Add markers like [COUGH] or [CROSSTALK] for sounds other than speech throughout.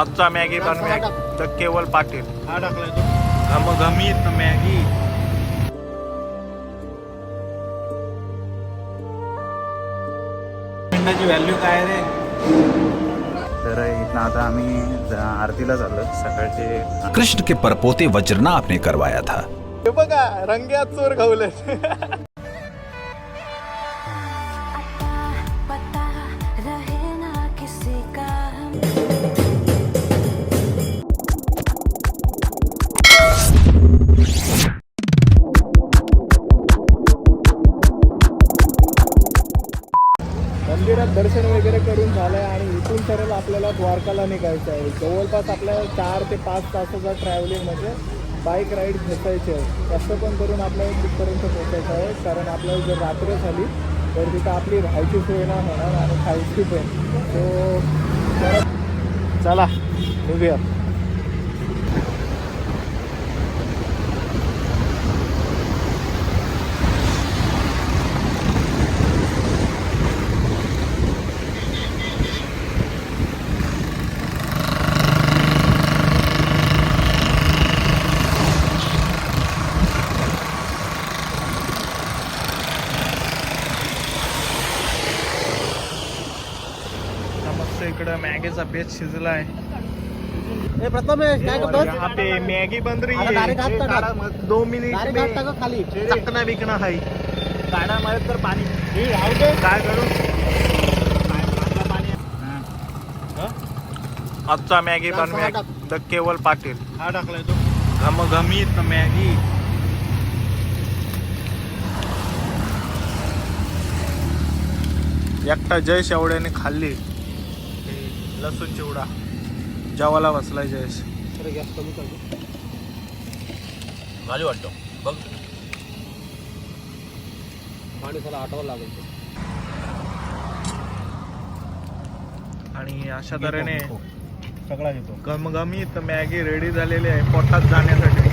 आजचा मॅगी बनवूया तर केवळ पाटील. हा टाकलाय तो. घमघमीत मॅगी मिनिटाची व्हॅल्यू काय रे? तर इथं आता आम्ही आरतीला चाललो. सकाळचे कृष्ण के परपोते वज्रनाभ ने करवाया था। बघा रंग्यात चोर घावले [LAUGHS] मंदिरात दर्शन वगैरे करून झालंय आणि इथून सरळ आपल्याला द्वारकाला निघायचं आहे. जवळपास आपल्याला चार ते पाच तासाचा ट्रॅव्हलिंग म्हणजे बाईक राईड घेतायचे आहे. पण करून आपल्याला तिथपर्यंत पोचायचं आहे. कारण आपल्याला जर रात्र झाली तर तिथं आपली राहायची सोय ना होणार आणि खायची पण. सो चला निघूया. इकडं मॅगीचा बेस शिजला आहे. करतोस? यहाँ पे मैगी बन रही है। दो मिनिट टाका खाली. चकना है। तर पाणी. हे दे. काय करू? आजचा मॅगी बनवूया टाक. तर केवळ पाटील. हा टाकलाय तो. घमघमीत मॅगी. एकटा जयश एवढ्याने खाल्ली. लसूण चिवडा. जेवायला बसलाय जयश. जरा गॅस कमी करतो भारी वाटतं. बघ. माणसाला आठवावं लागेल ते. आणि अशा तऱ्हेने सगळा घेतो. घमघमीत मॅगी रेडी झालेली आहे पोटात जाण्यासाठी.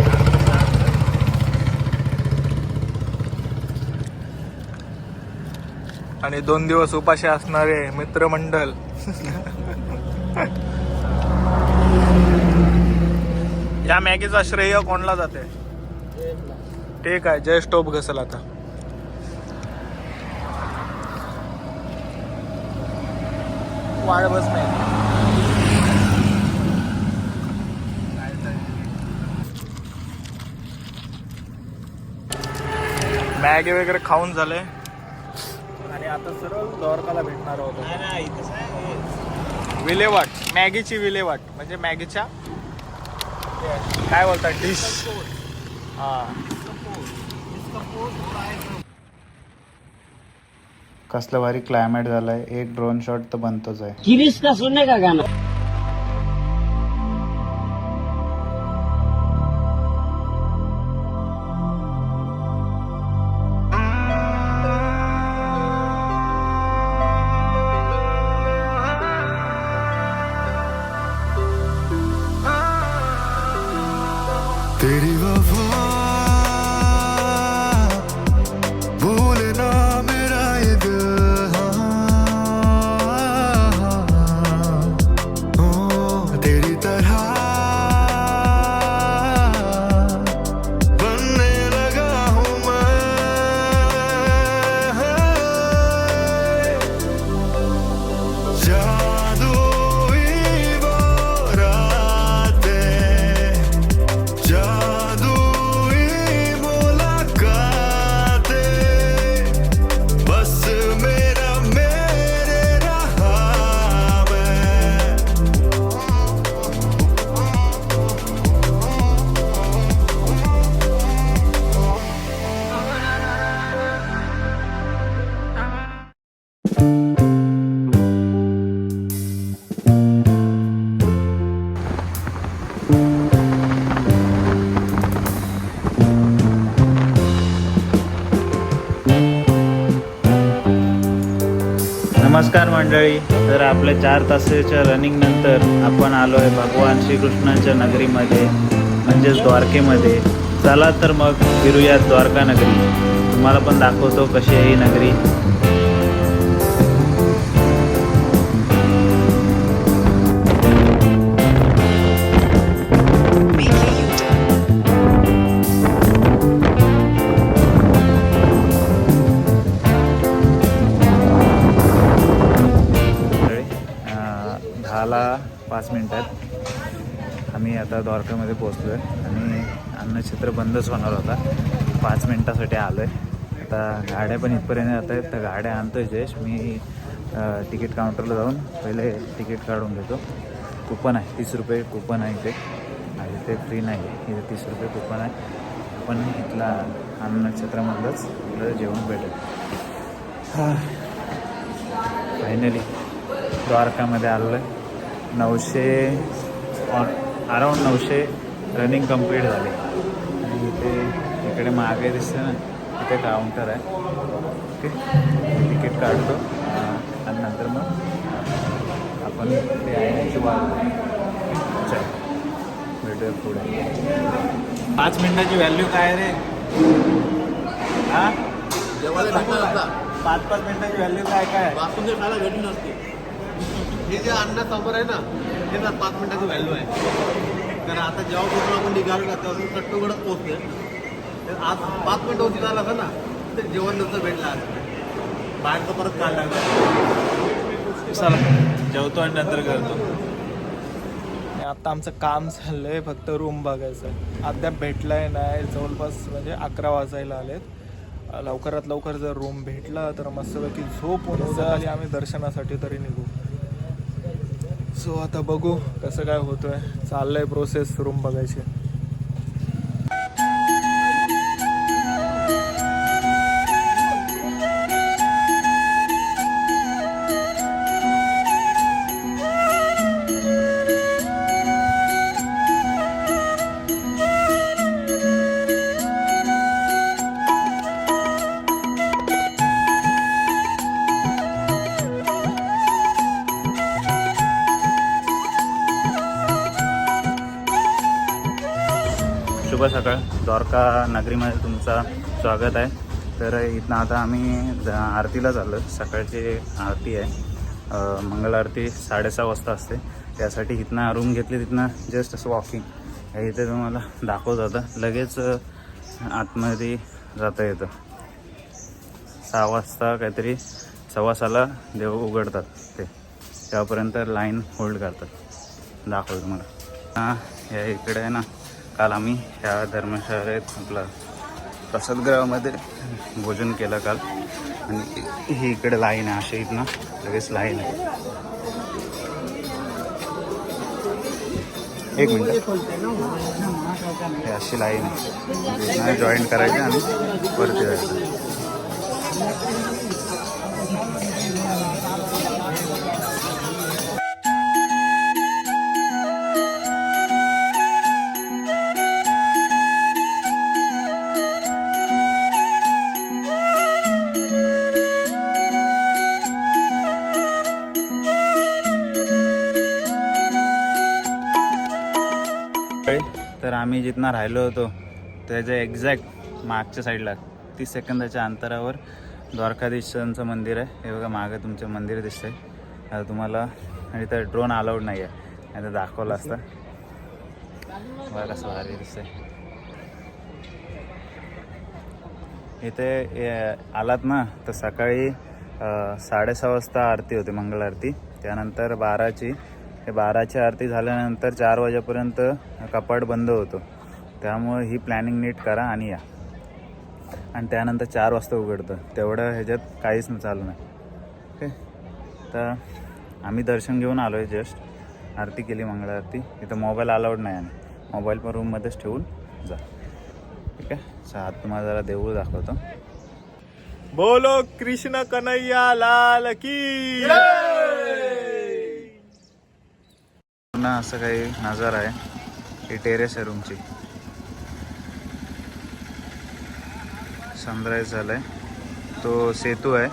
आणि दोन दिवस उपाशी असणारे मित्रमंडळ [LAUGHS] या मॅगीचा श्रेय कोणला जाते? ठीक आहे जय स्टोप घसल आता. वाढ बस नाही मॅगी वगैरे खाऊन झाले. आणि आता सरळ द्वारकाला भेटणार आहोत. विल्हेवाट मॅगीची विल्हेवाट म्हणजे मॅगीच्या? काय बोलतात डिश? हा. कसलं भारी क्लायमेट झालंय. एक ड्रोन शॉट तर बनतोच आहे. किरिस का सुनने तेरी आपल्या चार तासाच्या रनिंग नंतर आपण आलो आहे भगवान श्रीकृष्णांच्या नगरीमध्ये म्हणजेच द्वारकेमध्ये. चला तर मग फिरूयात द्वारका नगरी तुम्हाला पण दाखवतो कशी आहे ही नगरी. पाच मिनटात आम्ही आता द्वारकामध्ये पोचलो आहे आणि अन्नक्षेत्र बंदच होणार होता. पाच मिनटासाठी आलो आहे आता गाड्या पण इथपर्यंत जात आहेत. तर गाड्या आणतो आहे जयेश. मी तिकीट काउंटरला जाऊन पहिले तिकीट काढून घेतो. कुपन आहे. तीस रुपये कुपन आहे इथे. आणि ते फ्री नाही. आहे इथे तीस रुपये कुपन आहे. पण इथला अन्नक्षेत्रामधलंच आपल्याला जेवण भेटेल फायनली द्वारकामध्ये आलो आहे नऊशे अराऊंड नऊशे रनिंग कंप्लीट झाले. आणि इथे इकडे मागे दिसतं ना इथे काउंटर आहे. ओके तिकीट काढतो. आणि नंतर मग आपण ते येण्याची वाट चल भेटूया पुढे. पाच मिनिटाची व्हॅल्यू काय रे? हा? पाच पाच मिनिटाची व्हॅल्यू काय काय नसते. हे जे अन्न समोर आहे ना हे ना पाच मिनिटाची व्हॅल्यू आहे. कारण आता जेव्हा कुठून आपण निघालो ना तेव्हा कट्टोकडच पोहोचते तर आज पाच मिनिटं होती झाला असं ना ते जेवण नसतं भेटलं आज बाहेरचं परत काढला चला जेवतो आणि नंतर करतो. आणि आता आमचं काम झालंय फक्त रूम बघायचं. अद्याप भेटलाय नाही जवळपास म्हणजे अकरा वाजायला आलेत. लवकरात लवकर जर रूम भेटला तर मस्तपैकी झोप होऊन झाली आम्ही दर्शनासाठी तरी निघू. सो आता बघू कसं काय होतोय. चाललंय प्रोसेस रूम बघायची. द्वारका नगरीमध्ये तुमचा स्वागत आहे? तर इथनं आता आम्ही आरतीला चाललो सकाळची आरती आहे. मंगल आरती साडेसहा वाजता असते. त्यासाठी इथनं रूम घेतली तिथनं जस्ट असं वॉकिंग इथे तुम्हाला दाखवत जातं लगेच आतमध्ये जाता येतं. सहा वाजता काहीतरी सव्वासाला देव उघडतात ते. तेव्हापर्यंत लाईन होल्ड करतात. दाखवतो तुम्हाला. हां या इकडे आहे ना. काल आम्ही ह्या धर्मशाळेत आपला प्रसादगृहामध्ये भोजन केलं काल. आणि ही इकडे लाईन आहे अशी इथनं लगेच लाईन आहे. एक मिनिट. हे अशी लाईन आहे. जॉईन करायची आणि वरती जायचं आम्ही जिथनं राहिलो होतो त्याच्या एक्झॅक्ट मागच्या साईडला तीस सेकंदाच्या अंतरावर द्वारकाधीशांचं मंदिर आहे. हे बघा मागं तुमचं मंदिर दिसतंय. आता तुम्हाला आणि तर ड्रोन अलाउड नाही आहे नाही तर दाखवलं असतं. बघा कसं भारी दिसतंय. इथे आलात ना तर सकाळी साडेसहा वाजता आरती होती मंगळ आरती त्यानंतर बाराची हे बाराची आरती झाल्यानंतर चार वाजेपर्यंत कपाट बंद होतो. त्यामुळे ही प्लॅनिंग नीट करा आणि या. आणि त्यानंतर चार वाजता उघडतं. तेवढं ह्याच्यात काहीच चालू नाही. ओके तर आम्ही दर्शन घेऊन आलो आहे जस्ट आरती केली मंगळ आरती. इथं मोबाईल अलाउड नाही आणि मोबाईल पण रूममध्येच ठेवून जा. ठीक आहे? आत तुम्हाला जरा देऊळ दाखवतो. बोलो कृष्ण कन्हैया लाल की. पूर्ण असं काही नजारा आहे. ही टेरेस आहे रूमची सनराईज झालाय. तो सेतू आहे.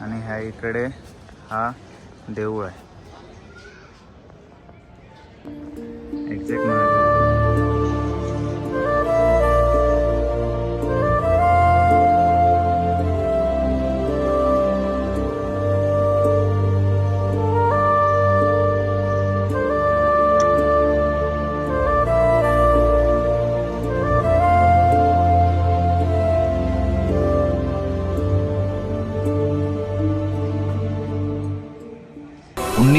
आणि ह्या इकडे हा देऊळ आहे. एक्झॅक्ट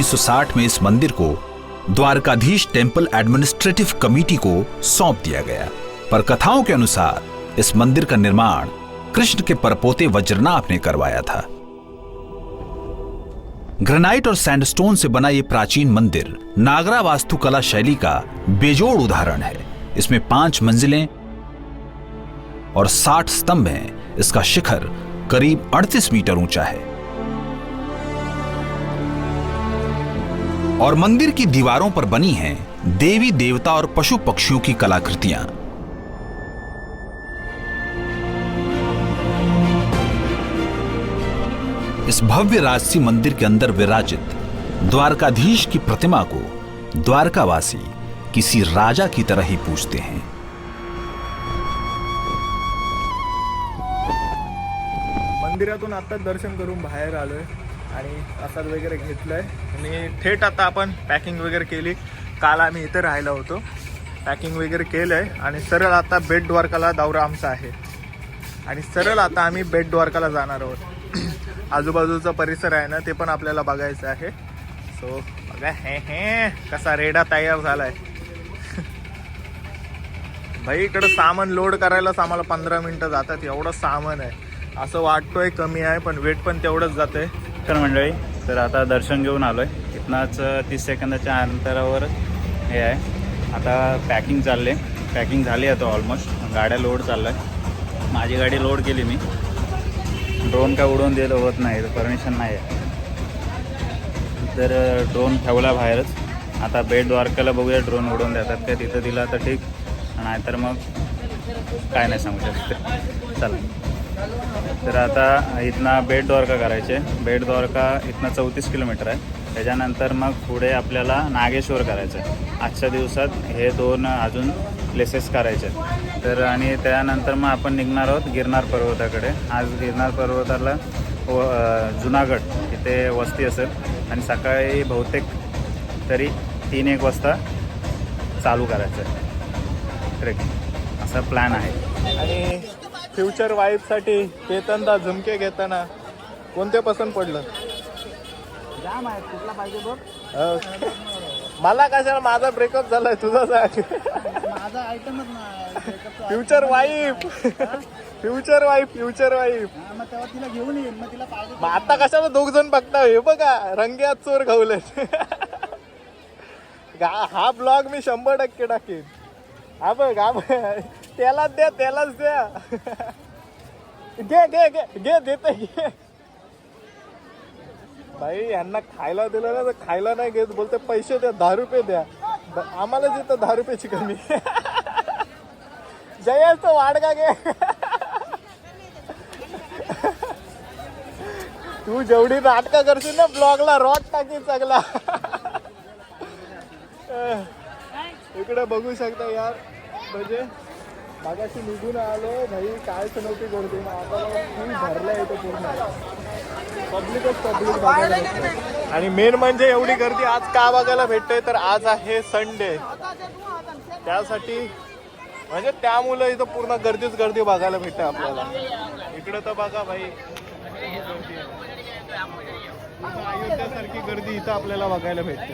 1960 में इस मंदिर को द्वारकाधीश टेंपल एडमिनिस्ट्रेटिव कमेटी को सौंप दिया गया। पर कथाओं के अनुसार, इस मंदिर का निर्माण कृष्ण के परपोते वज्रनाभ ने करवाया था। ग्रेनाइट और सैंडस्टोन से बना ये प्राचीन मंदिर नागरा वास्तुकला शैली का बेजोड़ उदाहरण है। इसमें पाँच मंजिलें और साठ स्तंभ हैं। इसका शिखर करीब 38 मीटर ऊँचा है। और मंदिर की दीवारों पर बनी हैं देवी देवता और पशु पक्षियों की कलाकृतियाँ। इस भव्य राजसी मंदिर के अंदर विराजित द्वारकाधीश की प्रतिमा को द्वारकावासी किसी राजा की तरह ही पूजते हैं। आत्ताच दर्शन करून बाहेर आलोय. आणि प्रसाद वगैरे घेतलाय. आणि थेट आता आपण पॅकिंग वगैरे केली. काल आम्ही इथे राहिलो होतो. पॅकिंग वगैरे केलंय. आणि सरळ आता बेट द्वारकाला दौरा आमचा आहे. आणि सरळ आता आम्ही बेट द्वारकाला जाणार आहोत. [CLEARS THROAT] आजूबाजूचा परिसर आहे ना ते पण आपल्याला बघायचं आहे. सो बघा हे हे कसा रेडा तयार झालाय. [LAUGHS] भाई इकडं सामान लोड करायलाच आम्हाला पंधरा मिनटं जातात. एवढं सामान आहे. असं वाटतोय कमी आहे पण वेट पण तेवढंच जातंय. नमस्कार मंडळी तर आता दर्शन घेऊन आलो आहे तिथनंच तीस सेकंदाच्या अंतरावर हे आहे. आता पॅकिंग चालले पॅकिंग झाली आता ऑलमोस्ट गाड्या लोड चाललं आहे माझी गाडी लोड केली मी. ड्रोन काय उडवून दिलं होत नाही परमिशन नाही आहे. तर ड्रोन ठेवला बाहेरच. आता बेट द्वारकाला बघूया ड्रोन उडवून देतात काय तिथं दिला तर ठीक. नाहीतर मग काय नाही सांगू शकत. चला. तर आता इथनं बेट द्वारका करायचे. बेट द्वारका इथनं चौतीस किलोमीटर आहे. त्याच्यानंतर मग पुढे आपल्याला नागेश्वर करायचं आहे. आजच्या दिवसात हे दोन अजून प्लेसेस करायचे आहेत. तर आणि त्यानंतर मग आपण निघणार आहोत गिरनार पर्वताकडे. आज गिरनार पर्वताला व जुनागड इथे वस्ती असेल. आणि सकाळी बहुतेक तरी तीन एक वाजता चालू करायचं आहे. ट्रेकिंग असा प्लॅन आहे. आणि फ्युचर वाईफसाठी केतनदा झुमके घेताना कोणते पसंत पडलं? जाम आहे कुठला पाहिजे बघ? अं, मला कशाला माझा ब्रेकअप झालाय तुझा सांग माझा आयटमच नाही future wife future wife future wife मग तेव्हा तिला घेऊन येईल मग तिला पाहिजे मग आता कशाला दोघ जण बघता? हे बघा रंग्यात चोर घावलेत. गा- हा ब्लॉग मी शंभर टक्के टाकेन. हा बघ हा बघ. त्यालाच द्या त्यालाच द्या. घे घे घे घे देते घे. भाई यांना खायला दिलं ना तर खायला नाही घेत. बोलते पैसे द्या दहा रुपये द्या. आम्हालाच येतं दहा रुपयाची कमी. जयाच वाढ का घे. तू जेवढी नाटकं करशील ना ब्लॉगला रॉक टाकी चांगला इकडे बघू शकता यार. म्हणजे? मागाशी निघून आलो भाई काय नव्हती गर्दी आता फुल भरला येतो पूर्ण. पब्लिकच पब्लिक बघायला भेटते. आणि मेन म्हणजे एवढी गर्दी आज का बघायला भेटते तर आज आहे संडे त्यासाठी म्हणजे त्यामुळं इथं पूर्ण गर्दीच गर्दी बघायला भेटते आपल्याला. इकडं तर बघा भाई. अयोध्यासारखी गर्दी इथं आपल्याला बघायला भेटते.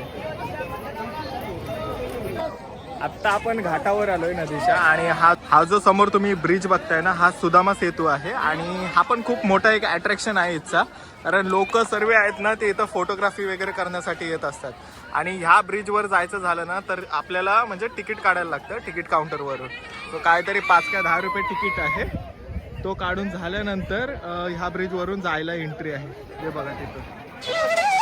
आत्ता आपण घाटावर आलोय नदीच्या आणि हा हा जो समोर तुम्ही ब्रिज बघताय ना हा सुदामा सेतू आहे आणि हा पण खूप मोठा एक अट्रॅक्शन आहे इथचा. कारण लोक सर्व आहेत ना ते इथं फोटोग्राफी वगैरे करण्यासाठी येत असतात. आणि ह्या ब्रिजवर जायचं झालं ना तर आपल्याला म्हणजे तिकीट काढायला लागतं तिकीट काउंटरवरून. तो काहीतरी पाच का दहा रुपये तिकीट आहे. तो काढून झाल्यानंतर ह्या ब्रिजवरून जायला एंट्री आहे. हे बघा तिथं.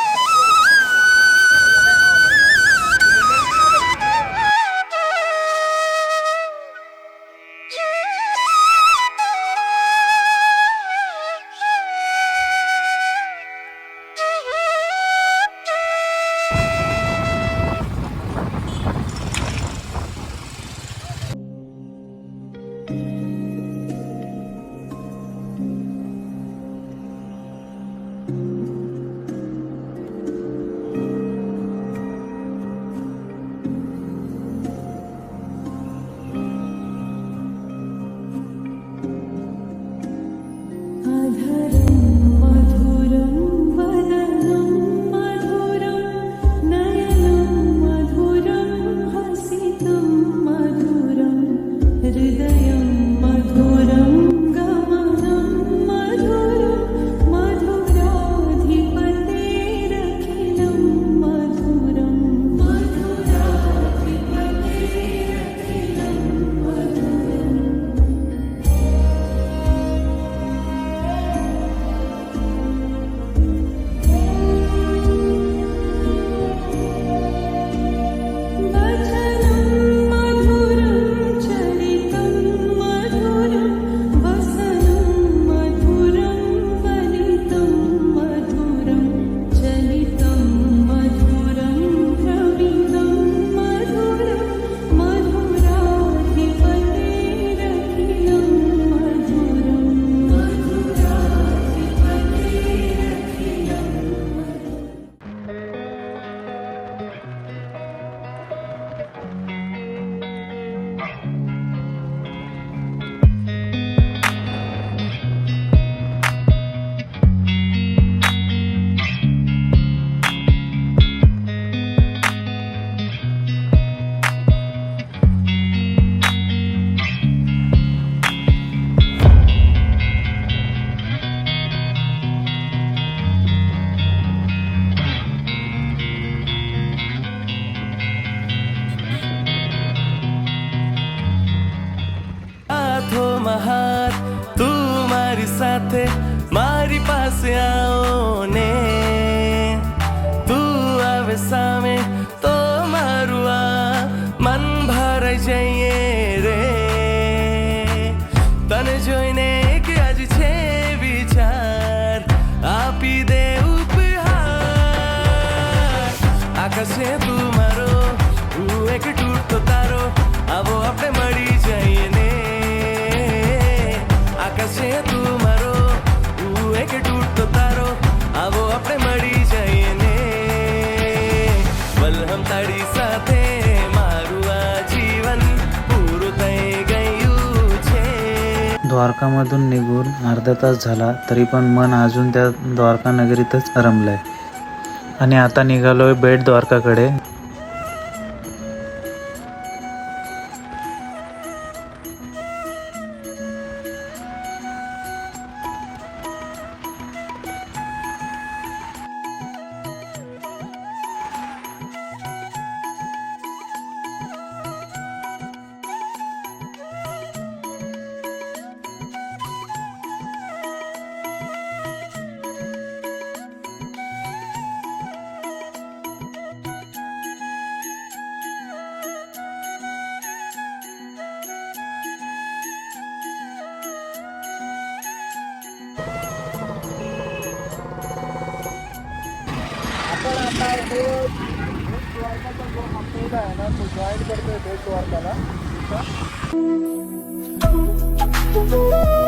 especial. द्वारकामधून निघून अर्धा तास झाला तरी पण मन अजून त्या द्वारका नगरीतच रमलंय. आणि आता निघालोय बेट द्वारकाकडे. जो अपोज आहे ना तो जॉईन करतोय बेट द्वारकाला अता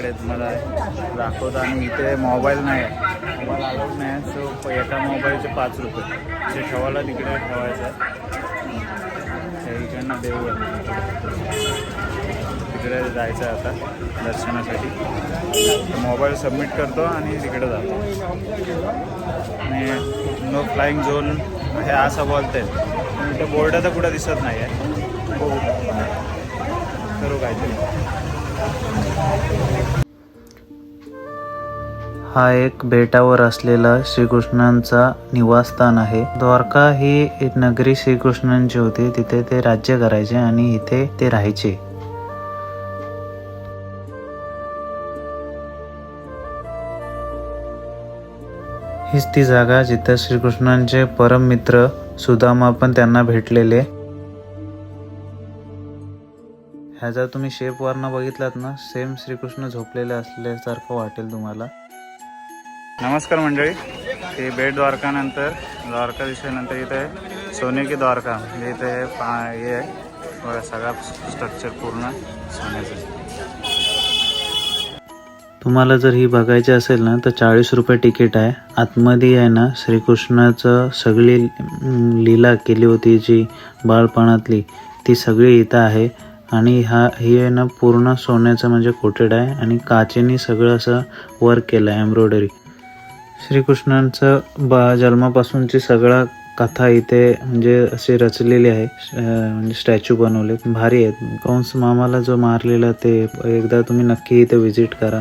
इकडे तुम्हाला दाखवतो. आणि इथे मोबाईल नाही. आहे मोबाईल अलाउड नाही आहे. सो एका मोबाईलचे पाच रुपये. जे ठेवायला तिकडे ठेवायचं आहे. इकडनं देऊ तिकडे जायचं आहे आता दर्शनासाठी. मोबाईल सबमिट करतो आणि तिकडे जातो. आणि नो फ्लाईंग झोन हे असं बोलते. पण इथे बोर्ड तर कुठं दिसत नाही आहे हो. करू काहीतरी. हा एक बेटावर असलेला श्रीकृष्णांचा निवासस्थान आहे. द्वारका ही एक नगरी श्रीकृष्णांची होती. तिथे ते राज्य करायचे आणि इथे ते राहायचे. हीच ती जागा जिथे श्रीकृष्णांचे परम मित्र सुदामा पण त्यांना भेटलेले. ह्या जर तुम्ही शेप वरनं बघितलात ना सेम श्रीकृष्ण झोपलेले असल्यासारखं वाटेल तुम्हाला. नमस्कार मंडळी. हे बेट द्वारकानंतर द्वारका दिसल्यानंतर इथे सोने की द्वारका म्हणजे इथे हे पा हे आहे. बघा सगळा स्ट्रक्चर पूर्ण सोन्याचं. आहे. तुम्हाला जर ही बघायची असेल ना तर चाळीस रुपये तिकीट आहे. आतमध्ये आहे ना श्रीकृष्णाचं सगळी लीला केली होती जी बाळपणातली ती सगळी इथं आहे. आणि हा ही आहे ना पूर्ण सोन्याचं म्हणजे कोटेड आहे आणि काचेने सगळं असं वर्क केलं आहे एम्ब्रॉयडरी श्रीकृष्णांचं बा जन्मापासूनची सगळा कथा इथे म्हणजे अशी रचलेली आहे म्हणजे स्टॅच्यू बनवले भारी आहेत. कंस मामाला जो मारलेला ते एकदा तुम्ही नक्की इथे व्हिजिट करा.